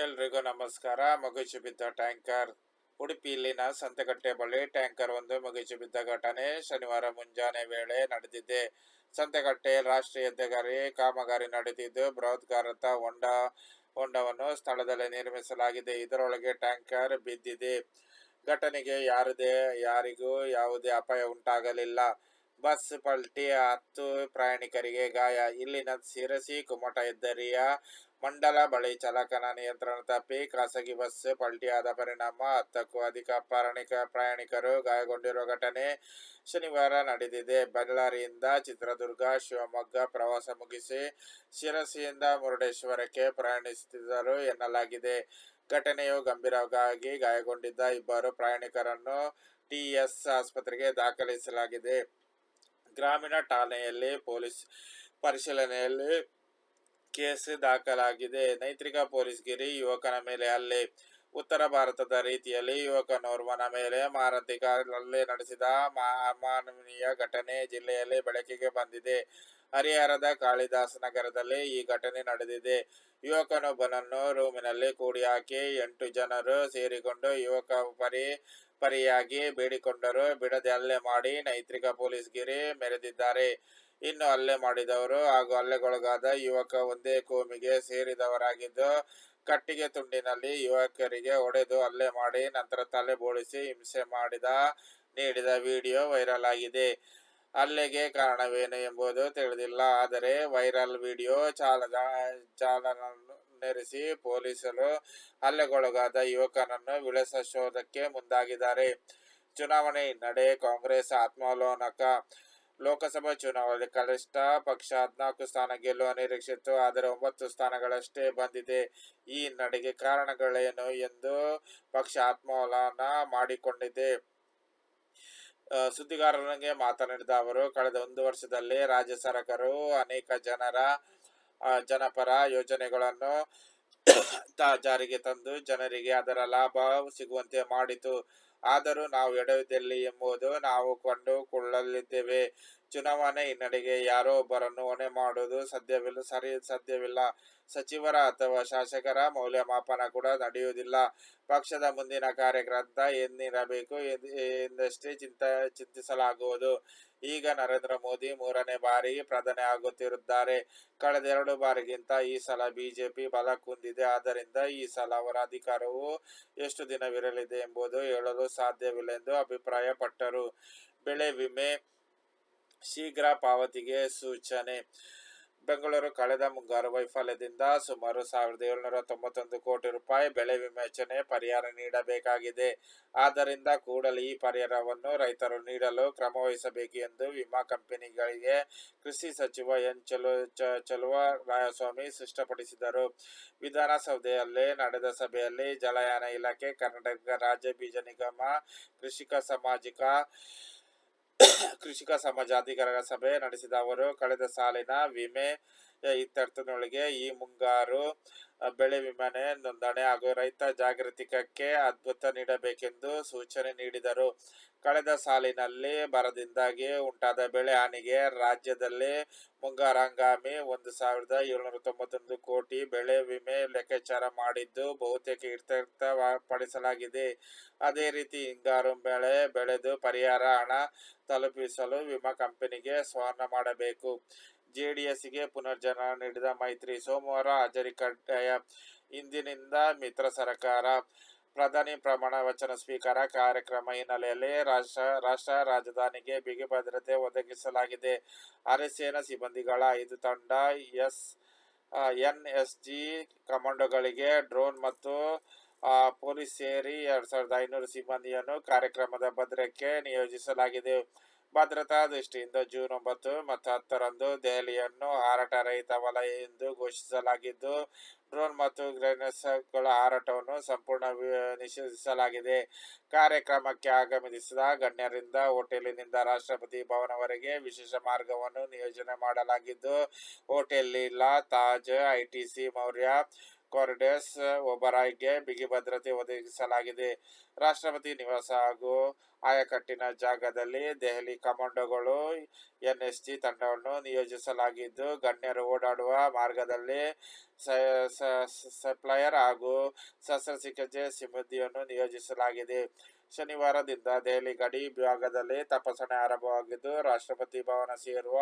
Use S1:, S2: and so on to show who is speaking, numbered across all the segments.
S1: ಎಲ್ರಿಗೂ ನಮಸ್ಕಾರ. ಮಗುಚು ಬಿದ್ದ ಟ್ಯಾಂಕರ್. ಉಡುಪಿಯಲ್ಲಿನ ಸಂತೆಕಟ್ಟೆ ಬಳಿ ಟ್ಯಾಂಕರ್ ಒಂದು ಮಗುಚು ಬಿದ್ದ ಘಟನೆ ಶನಿವಾರ ಮುಂಜಾನೆ ವೇಳೆ ನಡೆದಿದೆ. ಸಂತೆಗಟ್ಟೆ ರಾಷ್ಟ್ರೀಯ ಹೆದ್ದಾರಿ ಕಾಮಗಾರಿ ನಡೆದಿದ್ದು ಬೃಹತ್ಕಾರದ ಹೊಂಡ, ಹೊಂಡವನ್ನು ಸ್ಥಳದಲ್ಲಿ ನಿರ್ಮಿಸಲಾಗಿದೆ. ಇದರೊಳಗೆ ಟ್ಯಾಂಕರ್ ಬಿದ್ದಿದೆ. ಘಟನೆಗೆ ಯಾರದೇ, ಯಾರಿಗೂ ಯಾವುದೇ ಅಪಾಯ ಉಂಟಾಗಲಿಲ್ಲ. ಬಸ್ ಪಲ್ಟಿ ಹತ್ತು ಪ್ರಯಾಣಿಕರಿಗೆ ಗಾಯ. ಇಲ್ಲಿನ ಸಿರಸಿ ಕುಮಟ ಹೆದ್ದಾರಿಯ ಮಂಡಲ ಬಳಿ ಚಾಲಕನ ನಿಯಂತ್ರಣ ತಪ್ಪಿ ಖಾಸಗಿ ಬಸ್ ಪಲ್ಟಿಯಾದ ಪರಿಣಾಮ, ಹತ್ತಕ್ಕೂ ಅಧಿಕ ಪ್ರಯಾಣಿಕ ಪ್ರಯಾಣಿಕರು ಗಾಯಗೊಂಡಿರುವ ಘಟನೆ ಶನಿವಾರ ನಡೆದಿದೆ. ಬಳ್ಳಾರಿಯಿಂದ ಚಿತ್ರದುರ್ಗ, ಶಿವಮೊಗ್ಗ ಪ್ರವಾಸ ಮುಗಿಸಿ ಶಿರಸಿಯಿಂದ ಮುರುಡೇಶ್ವರಕ್ಕೆ ಪ್ರಯಾಣಿಸುತ್ತಿದ್ದರು ಎನ್ನಲಾಗಿದೆ. ಘಟನೆಯು ಗಂಭೀರವಾಗಿ ಗಾಯಗೊಂಡಿದ್ದ ಇಬ್ಬರು ಪ್ರಯಾಣಿಕರನ್ನು ಟಿಎಸ್ ಆಸ್ಪತ್ರೆಗೆ ದಾಖಲಿಸಲಾಗಿದೆ. ಗ್ರಾಮೀಣ ಠಾಣೆಯಲ್ಲಿ ಪೊಲೀಸ್ ಪರಿಶೀಲನೆಯಲ್ಲಿ ಕೇಸ್ ದಾಖಲಾಗಿದೆ. ಪೊಲೀಸ್ ಪೊಲೀಸ್ಗಿರಿ ಯುವಕನ ಮೇಲೆ ಹಲ್ಲೆ. ಉತ್ತರ ಭಾರತದ ರೀತಿಯಲ್ಲಿ ಯುವಕನೋರ್ವನ ಮೇಲೆ ಮಾರತಿಕ ಹಲ್ಲೆ ನಡೆಸಿದ ಅಮಾನವೀಯ ಘಟನೆ ಜಿಲ್ಲೆಯಲ್ಲಿ ಬೆಳಕಿಗೆ ಬಂದಿದೆ. ಹರಿಹರದ ಕಾಳಿದಾಸ ನಗರದಲ್ಲಿ ಈ ಘಟನೆ ನಡೆದಿದೆ. ಯುವಕನೊಬ್ಬನನ್ನು ರೂಮಿನಲ್ಲಿ ಕೂಡಿ ಹಾಕಿ ಎಂಟು ಜನರು ಸೇರಿಕೊಂಡು ಯುವಕ ಪರಿ, ಪರಿಯಾಗಿ ಬೇಡಿಕೊಂಡರು. ಬಿಡದೆ ಹಲ್ಲೆ ಮಾಡಿ ಪೊಲೀಸ್ ಪೊಲೀಸ್ಗಿರಿ ಮೆರೆದಿದ್ದಾರೆ. ಇನ್ನು ಹಲ್ಲೆ ಮಾಡಿದವರು ಹಾಗೂ ಹಲ್ಲೆಗೊಳಗಾದ ಯುವಕ ಒಂದೇ ಕೋಮಿಗೆ ಸೇರಿದವರಾಗಿದ್ದು, ಕಟ್ಟಿಗೆ ತುಂಡಿನಲ್ಲಿ ಯುವಕರಿಗೆ ಹೊಡೆದು ಹಲ್ಲೆ ಮಾಡಿ ನಂತರ ತಲೆ ಬೋಳಿಸಿ ಹಿಂಸೆ ಮಾಡಿದ, ನೀಡಿದ ವಿಡಿಯೋ ವೈರಲ್ ಆಗಿದೆ. ಹಲ್ಲೆಗೆ ಕಾರಣವೇನು ಎಂಬುದು ತಿಳಿದಿಲ್ಲ, ಆದರೆ ವೈರಲ್ ವಿಡಿಯೋ ಚಾಲದ ನೆರೆಸಿ ಪೊಲೀಸರು ಹಲ್ಲೆಗೊಳಗಾದ ಯುವಕನನ್ನು ವಿಳಸ ಶೋಧಕ್ಕೆ ಮುಂದಾಗಿದ್ದಾರೆ. ಚುನಾವಣೆ ಹಿನ್ನಡೆ ಕಾಂಗ್ರೆಸ್ ಆತ್ಮಾವಲೋಕನ ಲೋಕಸಭಾ ಚುನಾವಣೆ ಕನಿಷ್ಠ ಪಕ್ಷ ಹದಿನಾಲ್ಕು ಸ್ಥಾನ ಗೆಲ್ಲುವ ನಿರೀಕ್ಷಿತ್ತು, ಆದರೆ ಒಂಬತ್ತು ಸ್ಥಾನಗಳಷ್ಟೇ ಬಂದಿದೆ. ಈ ನಡೆಗೆ ಕಾರಣಗಳೇನು ಎಂದು ಪಕ್ಷ ಆತ್ಮಾವಲೋಕನ ಮಾಡಿಕೊಂಡಿದೆ. ಸುದ್ದಿಗಾರರೊಂದಿಗೆ ಮಾತನಾಡಿದ ಅವರು, ಕಳೆದ ಒಂದು ವರ್ಷದಲ್ಲಿ ರಾಜ್ಯ ಸರ್ಕಾರವು ಅನೇಕ ಜನರ ಜನಪರ ಯೋಜನೆಗಳನ್ನು ಜಾರಿಗೆ ತಂದು ಜನರಿಗೆ ಅದರ ಲಾಭ ಸಿಗುವಂತೆ ಮಾಡಿತು. ಆದರೂ ನಾವು ಎಡವಿದಲ್ಲಿ ಎಂಬುದು ನಾವು ಕಂಡುಕೊಳ್ಳಲಿದ್ದೇವೆ. ಚುನಾವಣೆ ಹಿನ್ನಡೆಗೆ ಯಾರೋ ಒಬ್ಬರನ್ನು ಹೊಣೆ ಮಾಡುವುದು ಸಾಧ್ಯವಿಲ್ಲ, ಸರಿ ಸಾಧ್ಯವಿಲ್ಲ. ಸಚಿವರ ಅಥವಾ ಶಾಸಕರ ಮೌಲ್ಯಮಾಪನ ಕೂಡ ನಡೆಯುವುದಿಲ್ಲ. ಪಕ್ಷದ ಮುಂದಿನ ಕಾರ್ಯಕ್ರಮ ಎಂದಿರಬೇಕು ಎಂದ್- ಎಂದಷ್ಟೇ ಚಿಂತ, ಚಿಂತಿಸಲಾಗುವುದು. ಈಗ ನರೇಂದ್ರ ಮೋದಿ ಮೂರನೇ ಬಾರಿ ಪ್ರಧಾನಿ ಆಗುತ್ತಿರುತ್ತಾರೆ. ಕಳೆದ ಎರಡು ಬಾರಿಗಿಂತ ಈ ಸಲ ಬಿಜೆಪಿ ಬಲ ಕುಂದಿದೆ. ಆದ್ದರಿಂದ ಈ ಸಲ ಅವರ ಅಧಿಕಾರವು ಎಷ್ಟು ದಿನವಿರಲಿದೆ ಎಂಬುದು ಹೇಳಲು ಸಾಧ್ಯವಿಲ್ಲ ಎಂದು ಅಭಿಪ್ರಾಯಪಟ್ಟರು. ಬೆಳೆ ವಿಮೆ ಶೀಘ್ರ ಪಾವತಿಗೆ ಸೂಚನೆ. ಬೆಂಗಳೂರು ಕಳೆದ ಮುಂಗಾರು ವೈಫಲ್ಯದಿಂದ ಸುಮಾರು ಸಾವಿರದ ಏಳುನೂರ ತೊಂಬತ್ತೊಂದು ಕೋಟಿ ರೂಪಾಯಿ ಬೆಳೆ ವಿಮೋಚನೆ ಪರಿಹಾರ ನೀಡಬೇಕಾಗಿದೆ. ಆದ್ದರಿಂದ ಕೂಡಲೇ ಈ ಪರಿಹಾರವನ್ನು ರೈತರು ನೀಡಲು ಕ್ರಮ ವಹಿಸಬೇಕು ಎಂದು ವಿಮಾ ಕಂಪನಿಗಳಿಗೆ ಕೃಷಿ ಸಚಿವ ಎನ್ ಚಲು ಚಲುವ ರಾಯಸ್ವಾಮಿ ಸ್ಪಷ್ಟಪಡಿಸಿದರು. ವಿಧಾನಸೌಧೆಯಲ್ಲಿ ನಡೆದ ಸಭೆಯಲ್ಲಿ ಜಲಯಾನ ಇಲಾಖೆ, ಕರ್ನಾಟಕ ರಾಜ್ಯ ಬೀಜ ನಿಗಮ, ಕೃಷಿಕ, ಸಾಮಾಜಿಕ ಕೃಷಿಕ ಸಮಾಜಾಧಿಕಾರ ಸಭೆ ನಡೆಸಿದ ಅವರು ಕಳೆದ ಸಾಲಿನ ವಿಮೆ ಇತ್ಯರ್ಥದೊಳಗೆ ಈ ಮುಂಗಾರು ಬೆಳೆ ವಿಮೆ ನೋಂದಣಿ ಹಾಗೂ ರೈತ ಜಾಗೃತಿಕಕ್ಕೆ ಅದ್ಭುತ ನೀಡಬೇಕೆಂದು ಸೂಚನೆ ನೀಡಿದರು. ಕಳೆದ ಸಾಲಿನಲ್ಲಿ ಬರದಿಂದಾಗಿ ಉಂಟಾದ ಬೆಳೆ ಹಾನಿಗೆ ರಾಜ್ಯದಲ್ಲಿ ಮುಂಗಾರು ಹಂಗಾಮಿ ಒಂದು ಸಾವಿರದ ಏಳ್ನೂರ ತೊಂಬತ್ತೊಂದು ಕೋಟಿ ಬೆಳೆ ವಿಮೆ ಲೆಕ್ಕಾಚಾರ ಮಾಡಿದ್ದು ಬಹುತೇಕ ಇತ್ಯರ್ಥಪಡಿಸಲಾಗಿದೆ. ಅದೇ ರೀತಿ ಹಿಂಗಾರು ಬೆಳೆ ಬೆಳೆದು ಪರಿಹಾರ ಹಣ ತಲುಪಿಸಲು ವಿಮಾ ಕಂಪನಿಗೆ ಸ್ಮರಣ ಮಾಡಬೇಕು. ಜೆಡಿಎಸ್ಗೆ ಪುನರ್ಜನ ನೀಡಿದ ಮೈತ್ರಿ ಸೋಮವಾರ ಹಾಜರಿ ಕಡ್ಡಾಯ ಇಂದಿನಿಂದ ಮಿತ್ರ ಸರ್ಕಾರ. ಪ್ರಧಾನಿ ಪ್ರಮಾಣ ವಚನ ಸ್ವೀಕಾರ ಕಾರ್ಯಕ್ರಮ ಹಿನ್ನೆಲೆಯಲ್ಲಿ ರಾಷ್ಟ್ರ ರಾಷ್ಟ್ರ ರಾಜಧಾನಿಗೆ ಬಿಗಿ ಭದ್ರತೆ ಒದಗಿಸಲಾಗಿದೆ. ಅರೆಸೇನಾ ಸಿಬ್ಬಂದಿಗಳ ಐದು ತಂಡ ಎಸ್ ಎನ್ ಎಸ್ ಜಿ ಕಮಾಂಡೋಗಳಿಗೆ ಡ್ರೋನ್ ಮತ್ತು ಪೊಲೀಸ್ ಸೇರಿ ಎರಡ್ ಸಾವಿರದ ಐನೂರು ಸಿಬ್ಬಂದಿಯನ್ನು ಕಾರ್ಯಕ್ರಮದ ಭದ್ರಕ್ಕೆ ನಿಯೋಜಿಸಲಾಗಿದೆ. ಭದ್ರತಾ ದೃಷ್ಟಿಯಿಂದ ಜೂನ್ ಒಂಬತ್ತು ಮತ್ತು ಹತ್ತರಂದು ದೆಹಲಿಯನ್ನು ಹಾರಾಟ ರಹಿತ ವಲಯ ಎಂದು ಘೋಷಿಸಲಾಗಿದ್ದು, ಡ್ರೋನ್ ಮತ್ತು ಗ್ರೆನೇಡ್ಸ್ಗಳ ಹಾರಾಟವನ್ನು ಸಂಪೂರ್ಣ ನಿಷೇಧಿಸಲಾಗಿದೆ. ಕಾರ್ಯಕ್ರಮಕ್ಕೆ ಆಗಮಿಸಿದ ಗಣ್ಯರಿಂದ ಹೋಟೆಲಿನಿಂದ ರಾಷ್ಟ್ರಪತಿ ಭವನವರೆಗೆ ವಿಶೇಷ ಮಾರ್ಗವನ್ನು ನಿಯೋಜನೆ ಮಾಡಲಾಗಿದ್ದು, hotel Leela Taj ITC Maurya corridors ಒಬರಾಯ್ಗೆ ಬಿಗಿ ಭದ್ರತೆ ಒದಗಿಸಲಾಗಿದೆ. ರಾಷ್ಟ್ರಪತಿ ನಿವಾಸ ಹಾಗೂ ಆಯಕಟ್ಟಿನ ಜಾಗದಲ್ಲಿ ದೆಹಲಿ ಕಮಾಂಡೋಗಳು ಎನ್ಎಸ್ಜಿ ತಂಡವನ್ನು ನಿಯೋಜಿಸಲಾಗಿದ್ದು, ಗಣ್ಯರು ಓಡಾಡುವ ಮಾರ್ಗದಲ್ಲಿ ಸಪ್ಲೈಯರ್ ಹಾಗೂ ಶಸ್ತ್ರಚಿಕಿತ್ಸೆ ಸಿಬ್ಬಂದಿಯನ್ನು ನಿಯೋಜಿಸಲಾಗಿದೆ. ಶನಿವಾರದಿಂದ ದೆಹಲಿ ಗಡಿ ವಿಭಾಗದಲ್ಲಿ ತಪಾಸಣೆ ಆರಂಭವಾಗಿದ್ದು, ರಾಷ್ಟ್ರಪತಿ ಭವನ ಸೇರುವ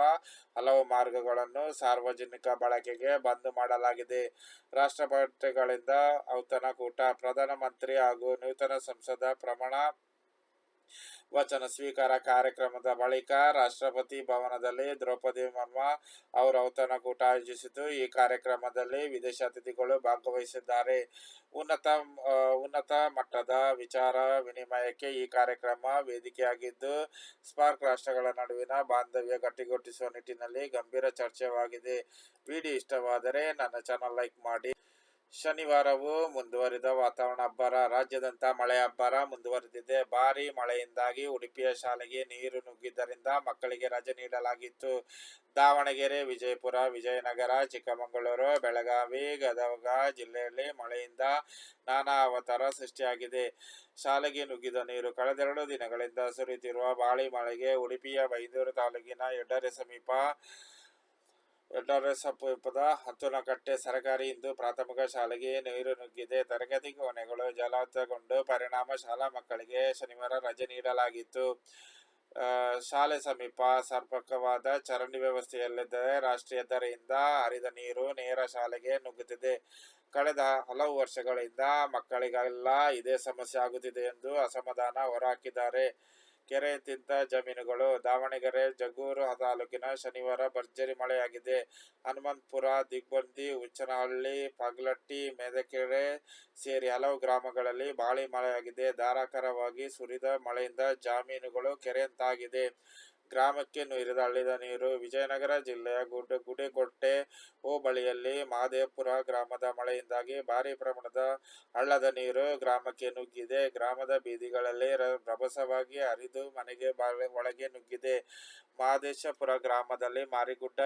S1: ಹಲವು ಮಾರ್ಗಗಳನ್ನು ಸಾರ್ವಜನಿಕ ಬಳಕೆಗೆ ಬಂದ್ ಮಾಡಲಾಗಿದೆ. ರಾಷ್ಟ್ರಪತಿಗಳಿಂದ ಔತಣಕೂಟ ಪ್ರಧಾನಮಂತ್ರಿ ಹಾಗೂ ನೂತನ ಸಂಸದ ಪ್ರಮಾಣ ವಚನ ಸ್ವೀಕಾರ ಕಾರ್ಯಕ್ರಮದ ಬಳಿಕ ರಾಷ್ಟ್ರಪತಿ ಭವನದಲ್ಲಿ ದ್ರೌಪದಿ ಮರ್ಮ ಅವರು ಔತಣಕೂಟ ಆಯೋಜಿಸಿದ್ದು, ಈ ಕಾರ್ಯಕ್ರಮದಲ್ಲಿ ವಿದೇಶ ಅತಿಥಿಗಳು ಭಾಗವಹಿಸಿದ್ದಾರೆ. ಉನ್ನತ ಉನ್ನತ ಮಟ್ಟದ ವಿಚಾರ ವಿನಿಮಯಕ್ಕೆ ಈ ಕಾರ್ಯಕ್ರಮ ವೇದಿಕೆಯಾಗಿದ್ದು, ಸ್ಪಾರ್ಕ್ ರಾಷ್ಟ್ರಗಳ ನಡುವಿನ ಬಾಂಧವ್ಯ ಗಟ್ಟಿಗೊಟ್ಟಿಸುವ ನಿಟ್ಟಿನಲ್ಲಿ ಗಂಭೀರ ಚರ್ಚೆವಾಗಿದೆ ವಿಡಿಯೋ ಇಷ್ಟವಾದರೆ ನನ್ನ ಚಾನಲ್ ಲೈಕ್ ಮಾಡಿ. ಶನಿವಾರವೂ ಮುಂದುವರಿದ ವಾತಾವರಣ ಅಬ್ಬರ. ರಾಜ್ಯದಂತ ಮಳೆ ಅಬ್ಬರ. ಮುಂದುವರೆದಿದೆ. ಭಾರಿ ಮಳೆಯಿಂದಾಗಿ ಉಡುಪಿಯ ಶಾಲೆಗೆ ನೀರು ನುಗ್ಗಿದ್ದರಿಂದ ಮಕ್ಕಳಿಗೆ ರಜೆ ನೀಡಲಾಗಿತ್ತು. ದಾವಣಗೆರೆ, ವಿಜಯಪುರ, ವಿಜಯನಗರ, ಚಿಕ್ಕಮಗಳೂರು, ಬೆಳಗಾವಿ, ಗದಗ ಜಿಲ್ಲೆಯಲ್ಲಿ ಮಳೆಯಿಂದ ನಾನಾ ಅವತಾರ ಸೃಷ್ಟಿಯಾಗಿದೆ. ಶಾಲೆಗೆ ನುಗ್ಗಿದ ನೀರು ಕಳೆದೆರಡು ದಿನಗಳಿಂದ ಸುರಿಯುತ್ತಿರುವ ಭಾರಿ ಮಳೆಗೆ ಉಡುಪಿಯ ಬೈಂದೂರು ತಾಲೂಕಿನ ಎಡ್ಡರೆ ಸಮೀಪ ಸಮೀಪದ ಹತ್ತುನಕಟ್ಟೆ ಸರ್ಕಾರಿ ಇಂದು ಪ್ರಾಥಮಿಕ ಶಾಲೆಗೆ ನೀರು ನುಗ್ಗಿದೆ. ತರಗತಿ ಕೋಣೆಗಳು ಜಲಾತಗೊಂಡು ಪರಿಣಾಮ ಶಾಲಾ ಮಕ್ಕಳಿಗೆ ಶನಿವಾರ ರಜೆ ನೀಡಲಾಗಿತ್ತು. ಶಾಲೆ ಸಮೀಪ ಸರ್ಪಕವಾದ ಚರಂಡಿ ವ್ಯವಸ್ಥೆಯಲ್ಲಿದ್ದರೆ ರಾಷ್ಟ್ರೀಯ ದರೆಯಿಂದ ಹರಿದ ನೀರು ನೇರ ಶಾಲೆಗೆ ನುಗ್ಗುತ್ತಿದೆ. ಕಳೆದ ಹಲವು ವರ್ಷಗಳಿಂದ ಮಕ್ಕಳಿಗೆಲ್ಲ ಇದೇ ಸಮಸ್ಯೆ ಆಗುತ್ತಿದೆ ಎಂದು ಅಸಮಾಧಾನ ಹೊರಹಾಕಿದ್ದಾರೆ. ಕೆರೆ ತಿಂತ ಜಮೀನುಗಳು ದಾವಣಗೆರೆ, ಜಗ್ಗೂರು ತಾಲೂಕಿನ ಶನಿವಾರ ಭರ್ಜರಿ ಮಳೆಯಾಗಿದೆ. ಹನುಮಂತಪುರ, ದಿಗ್ಬಂದಿ, ಹುಚ್ಚನಹಳ್ಳಿ, ಪಗ್ಲಟ್ಟಿ, ಮೆದಕೆರೆ ಸೇರಿ ಹಲವು ಗ್ರಾಮಗಳಲ್ಲಿ ಭಾರೀ ಮಳೆಯಾಗಿದೆ. ಧಾರಾಕಾರವಾಗಿ ಸುರಿದ ಮಳೆಯಿಂದ ಜಮೀನುಗಳು ಕೆರೆಯಂತಾಗಿದೆ. ಗ್ರಾಮಕ್ಕೆ ನುರಿದ ಹಳ್ಳಿದ ನೀರು ವಿಜಯನಗರ ಜಿಲ್ಲೆಯ ಗುಡ್ ಗುಡಿಗೊಟ್ಟೆ ಹೋಬಳಿಯಲ್ಲಿ ಮಹದೇವಪುರ ಗ್ರಾಮದ ಮಳೆಯಿಂದಾಗಿ ಭಾರಿ ಪ್ರಮಾಣದ ಹಳ್ಳದ ನೀರು ಗ್ರಾಮಕ್ಕೆ ನುಗ್ಗಿದೆ. ಗ್ರಾಮದ ಬೀದಿಗಳಲ್ಲಿ ರಭಸವಾಗಿ ಹರಿದು ಮನೆಗೆ ಒಳಗೆ ನುಗ್ಗಿದೆ. ಮಹದೇಶಪುರ ಗ್ರಾಮದಲ್ಲಿ ಮಾರಿಗುಡ್ಡ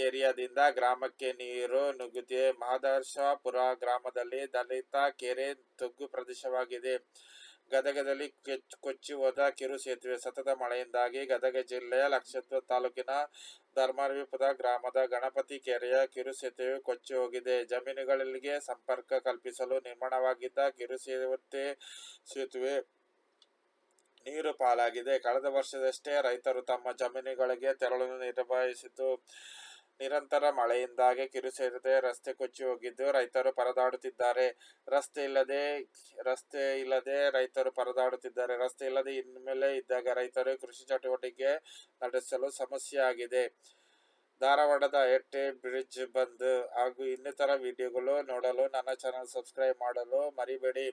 S1: ಏರಿಯಾದಿಂದ ಗ್ರಾಮಕ್ಕೆ ನೀರು ನುಗ್ಗಿದೆ ಮಹದೇಶಪುರ ಗ್ರಾಮದಲ್ಲಿ ದಲಿತ ಕೆರೆ, ತಗ್ಗು ಪ್ರದೇಶವಾಗಿದೆ. ಗದಗದಲ್ಲಿ ಕೊಚ್ಚಿ ಹೋದ ಕಿರು ಸೇತುವೆ ಸತತ ಮಳೆಯಿಂದಾಗಿ ಗದಗ ಜಿಲ್ಲೆಯ ಲಕ್ಷತ್ವ ತಾಲೂಕಿನ ಧರ್ಮವೀಪದ ಗ್ರಾಮದ ಗಣಪತಿ ಕೆರೆಯ ಕಿರು ಸೇತುವೆ ಕೊಚ್ಚಿ ಹೋಗಿದೆ. ಜಮೀನುಗಳಿಗೆ ಸಂಪರ್ಕ ಕಲ್ಪಿಸಲು ನಿರ್ಮಾಣವಾಗಿದ್ದ ಕಿರು ಸೇತುವೆ ಸೇತುವೆ ನೀರು ಪಾಲಾಗಿದೆ. ಕಳೆದ ವರ್ಷದಷ್ಟೇ ರೈತರು ತಮ್ಮ ಜಮೀನುಗಳಿಗೆ ತೆರಳಲು ನಿರ್ವಹಿಸಿದ್ದು ನಿರಂತರ ಮಳೆಯಿಂದಾಗಿ ಕಿರುಸೇತುವೆ ರಸ್ತೆ ಕೊಚ್ಚಿ ಹೋಗಿದ್ದು ರೈತರು ಪರದಾಡುತ್ತಿದ್ದಾರೆ. ರಸ್ತೆ ಇಲ್ಲದೆ ರಸ್ತೆ ಇಲ್ಲದೆ ರೈತರು ಪರದಾಡುತ್ತಿದ್ದಾರೆ. ರಸ್ತೆ ಇಲ್ಲದೆ ಇನ್ಮೇಲೆ ಇದ್ದಾಗ ರೈತರು ಕೃಷಿ ಚಟುವಟಿಕೆ ನಡೆಸಲು ಸಮಸ್ಯೆ ಆಗಿದೆ. ಧಾರವಾಡದ ಎಟ್ಟೆ ಬ್ರಿಡ್ಜ್ ಬಂದ್ ಹಾಗೂ ಇನ್ನಿತರ ವಿಡಿಯೋಗಳು ನೋಡಲು ನನ್ನ ಚಾನಲ್ ಸಬ್ಸ್ಕ್ರೈಬ್ ಮಾಡಲು ಮರಿಬೇಡಿ.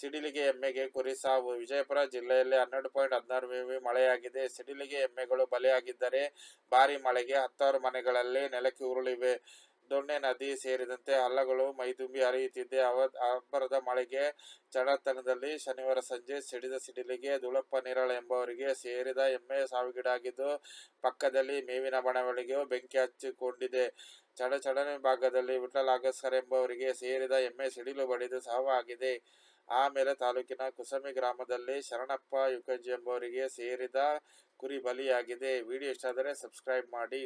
S1: ಸಿಡಿಲಿಗೆ ಎಮ್ಮೆಗೆ ಕುರಿ ಸಾವು. ವಿಜಯಪುರ ಜಿಲ್ಲೆಯಲ್ಲಿ ಹನ್ನೆರಡು ಪಾಯಿಂಟ್ ಹದಿನಾರು ಮಿಮಿ ಮಳೆಯಾಗಿದೆ. ಸಿಡಿಲಿಗೆ ಎಮ್ಮೆಗಳು ಬಲೆಯಾಗಿದ್ದರೆ ಭಾರಿ ಮಳೆಗೆ ಹತ್ತಾರು ಮನೆಗಳಲ್ಲಿ ನೆಲಕ್ಕೆ ಉರುಳಿವೆ. ದೊಣ್ಣೆ ನದಿ ಸೇರಿದಂತೆ ಹಳ್ಳಗಳು ಮೈದುಂಬಿ ಹರಿಯುತ್ತಿದ್ದೆ ಅವ ಅಬ್ಬರದ ಮಳೆಗೆ ಚಡತನದಲ್ಲಿ ಶನಿವಾರ ಸಂಜೆ ಸಿಡಿದ ಸಿಡಿಲಿಗೆ ದುಳಪ್ಪ ನಿರಳ ಎಂಬವರಿಗೆ ಸೇರಿದ ಎಮ್ಮೆ ಸಾವಿಗೀಡಾಗಿದ್ದು, ಪಕ್ಕದಲ್ಲಿ ಮೇವಿನ ಬಣವಳಿಗೆ ಬೆಂಕಿ ಹಚ್ಚಿಕೊಂಡಿದೆ. ಚಡಚಡನೆ ಭಾಗದಲ್ಲಿ ವಿಠಲಾಗಸ್ಕರ್ ಎಂಬವರಿಗೆ ಸೇರಿದ ಎಮ್ಮೆ ಸಿಡಿಲು ಬಡಿದು ಸಾವಾಗಿದೆ. ಆಮೇಲೆ ತಾಲೂಕಿನ ಕುಸಮಿ ಗ್ರಾಮದಲ್ಲಿ ಶರಣಪ್ಪ ಯುಕಂಜಿ ಎಂಬವರಿಗೆ ಸೇರಿದ ಕುರಿ ಬಲಿಯಾಗಿದೆ. ವಿಡಿಯೋ ಇಷ್ಟ ಆದರೆ ಸಬ್ಸ್ಕ್ರೈಬ್ ಮಾಡಿ.